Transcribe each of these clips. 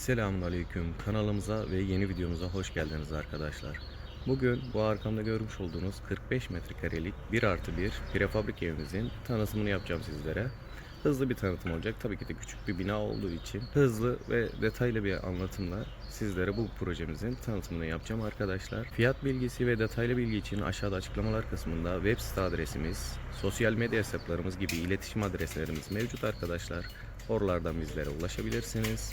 Selamünaleyküm. Kanalımıza ve yeni videomuza hoş geldiniz arkadaşlar. Bugün bu arkamda görmüş olduğunuz 45 metrekarelik 1 artı 1 prefabrik evimizin tanıtımını yapacağım sizlere. Hızlı bir tanıtım olacak. Tabii ki de küçük bir bina olduğu için hızlı ve detaylı bir anlatımla sizlere bu projemizin tanıtımını yapacağım arkadaşlar. Fiyat bilgisi ve detaylı bilgi için aşağıda açıklamalar kısmında web site adresimiz, sosyal medya hesaplarımız gibi iletişim adreslerimiz mevcut arkadaşlar. Oralardan bizlere ulaşabilirsiniz.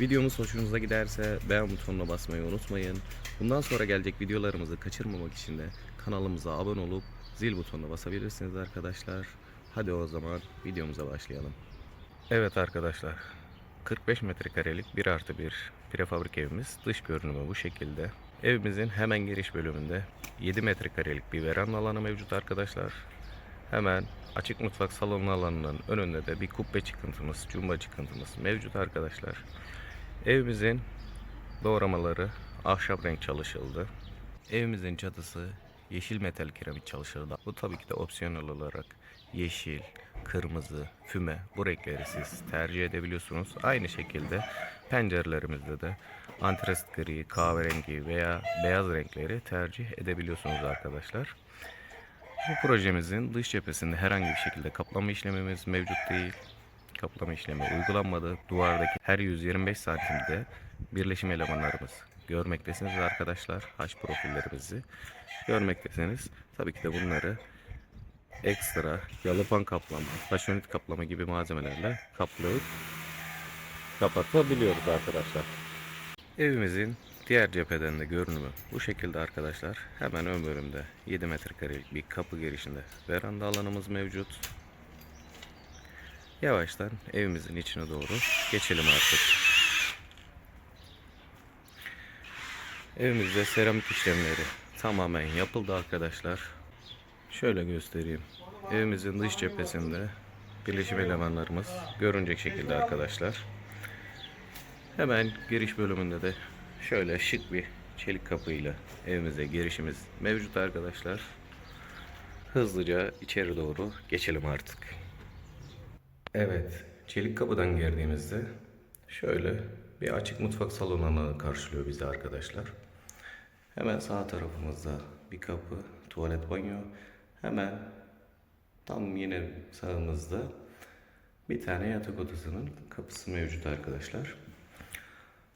Videomuz hoşunuza giderse beğen butonuna basmayı unutmayın. Bundan sonra gelecek videolarımızı kaçırmamak için de kanalımıza abone olup zil butonuna basabilirsiniz arkadaşlar. Hadi o zaman videomuza başlayalım. Evet arkadaşlar 45 metrekarelik 1 artı 1 prefabrik evimiz dış görünümü bu şekilde. Evimizin hemen giriş bölümünde 7 metrekarelik bir veranda alanı mevcut arkadaşlar. Hemen açık mutfak salonu alanının önünde de bir kubbe çıkıntımız, cumba çıkıntımız mevcut arkadaşlar. Evimizin doğramaları ahşap renk çalışıldı. Evimizin çatısı yeşil metal kiramit çalışıldı. Bu tabii ki de opsiyonel olarak yeşil, kırmızı, füme bu renkleri siz tercih edebiliyorsunuz. Aynı şekilde pencerelerimizde de antrasit gri, kahverengi veya beyaz renkleri tercih edebiliyorsunuz arkadaşlar. Bu projemizin dış cephesinde herhangi bir şekilde kaplama işlemimiz mevcut değil. Kaplama işlemi uygulanmadı. Duvardaki her 125 santimde birleşim elemanlarımız görmektesiniz arkadaşlar. Haç profillerimizi görmektesiniz. Tabii ki de bunları ekstra yalıpan kaplama, taşonit kaplama gibi malzemelerle kaplayıp kapatabiliyoruz arkadaşlar. Evimizin diğer cepheden de görünümü bu şekilde arkadaşlar. Hemen ön bölümde 7 metrekarelik bir kapı girişinde veranda alanımız mevcut. Yavaştan evimizin içine doğru geçelim artık. Evimizde seramik işlemleri tamamen yapıldı arkadaşlar. Şöyle göstereyim. Evimizin dış cephesinde birleşim elemanlarımız görünecek şekilde arkadaşlar. Hemen giriş bölümünde de şöyle şık bir çelik kapıyla evimize girişimiz mevcut arkadaşlar. Hızlıca içeri doğru geçelim artık. Evet, çelik kapıdan girdiğimizde şöyle bir açık mutfak salonu alanı karşılıyor bizi arkadaşlar. Hemen sağ tarafımızda bir kapı, tuvalet, banyo. Hemen tam yine sağımızda bir tane yatak odasının kapısı mevcut arkadaşlar.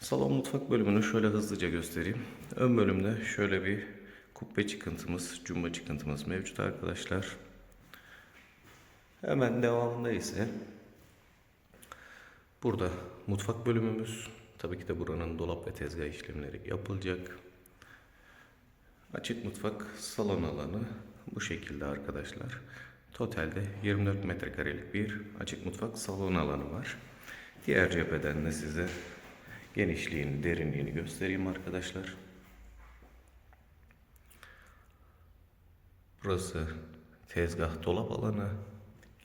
Salon mutfak bölümünü şöyle hızlıca göstereyim. Ön bölümde şöyle bir kubbe çıkıntımız, cumba çıkıntımız mevcut arkadaşlar. Hemen devamında ise burada mutfak bölümümüz. Tabii ki de buranın dolap ve tezgah işlemleri yapılacak. Açık mutfak salon alanı bu şekilde arkadaşlar. Totalde 24 metrekarelik bir açık mutfak salon alanı var. Diğer cepheden de size genişliğini, derinliğini göstereyim arkadaşlar. Burası tezgah dolap alanı.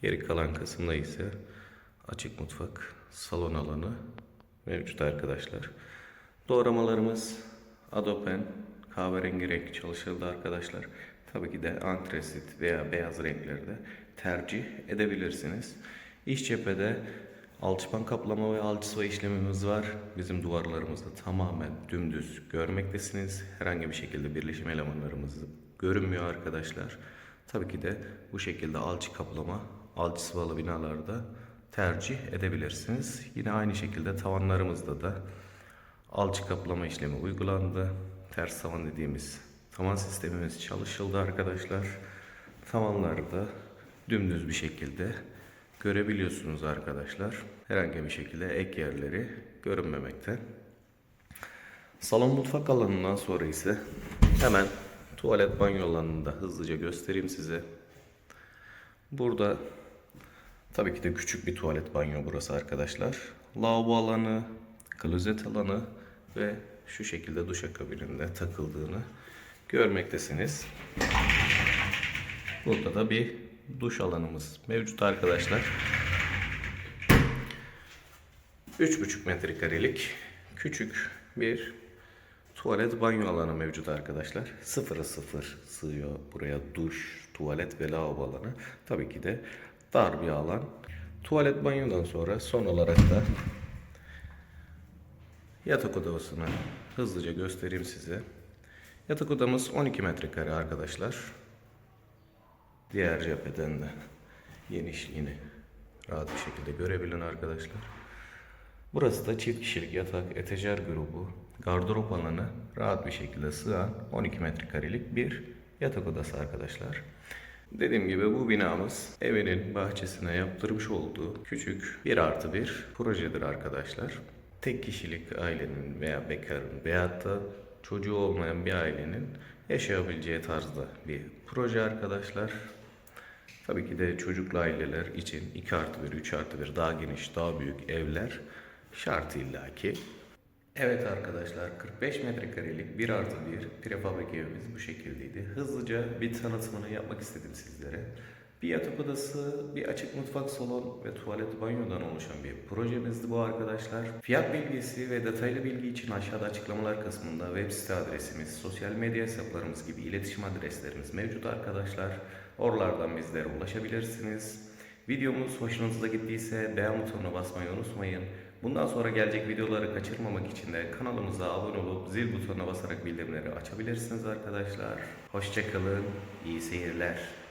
Geri kalan kısımda ise açık mutfak salon alanı mevcut arkadaşlar. Doğramalarımız Adopen kahverengi renk çalışıldı arkadaşlar. Tabii ki de antresit veya beyaz renklerde tercih edebilirsiniz. İç cephede alçıpan kaplama ve alçısva işlemimiz var. Bizim duvarlarımızda tamamen dümdüz görmektesiniz. Herhangi bir şekilde birleşim elemanlarımız görünmüyor arkadaşlar. Tabii ki de bu şekilde alçı kaplama, alçı sıvalı binalarda tercih edebilirsiniz. Yine aynı şekilde tavanlarımızda da alçı kaplama işlemi uygulandı. Ters tavan dediğimiz tavan sistemimiz çalışıldı arkadaşlar. Tavanlarda dümdüz bir şekilde görebiliyorsunuz arkadaşlar. Herhangi bir şekilde ek yerleri görünmemekte. Salon mutfak alanından sonra ise hemen tuvalet banyo alanını da hızlıca göstereyim size. Burada tabii ki de küçük bir tuvalet banyo burası arkadaşlar. Lavabo alanı, klozet alanı ve şu şekilde duşakabininde takıldığını görmektesiniz. Burada da bir duş alanımız mevcut arkadaşlar. 3,5 metrekarelik küçük bir tuvalet banyo alanı mevcut arkadaşlar. Sıfıra sıfır sığıyor buraya duş, tuvalet ve lavabo alanı. Tabii ki de dar bir alan. Tuvalet banyodan sonra son olarak da Yatak odasını hızlıca göstereyim size. Yatak odamız 12 metrekare arkadaşlar. Diğer cepheden de genişliğini rahat bir şekilde görebilin arkadaşlar. Burası da çift kişilik yatak, etajer grubu, gardırop alanı rahat bir şekilde sığan 12 metrekarelik bir yatak odası arkadaşlar. Dediğim gibi bu binamız evinin bahçesine yaptırmış olduğu küçük bir artı bir projedir arkadaşlar. Tek kişilik ailenin veya bekarın veyahut da çocuğu olmayan bir ailenin yaşayabileceği tarzda bir proje arkadaşlar. Tabii ki de çocuklu aileler için 2 artı 1, 3 artı 1 daha geniş, daha büyük evler şart illaki. Evet arkadaşlar 45 metrekarelik 1 artı 1 prefabrik evimiz bu şekildeydi. Hızlıca bir tanıtımını yapmak istedim sizlere. Bir yatak odası, bir açık mutfak salon ve tuvalet banyodan oluşan bir projemizdi bu arkadaşlar. Fiyat bilgisi ve detaylı bilgi için aşağıda açıklamalar kısmında web site adresimiz, sosyal medya hesaplarımız gibi iletişim adreslerimiz mevcut arkadaşlar. Oralardan bizlere ulaşabilirsiniz. Videomuz hoşunuza gittiyse beğen butonuna basmayı unutmayın. Bundan sonra gelecek videoları kaçırmamak için de kanalımıza abone olup zil butonuna basarak bildirimleri açabilirsiniz arkadaşlar. Hoşçakalın, iyi seyirler.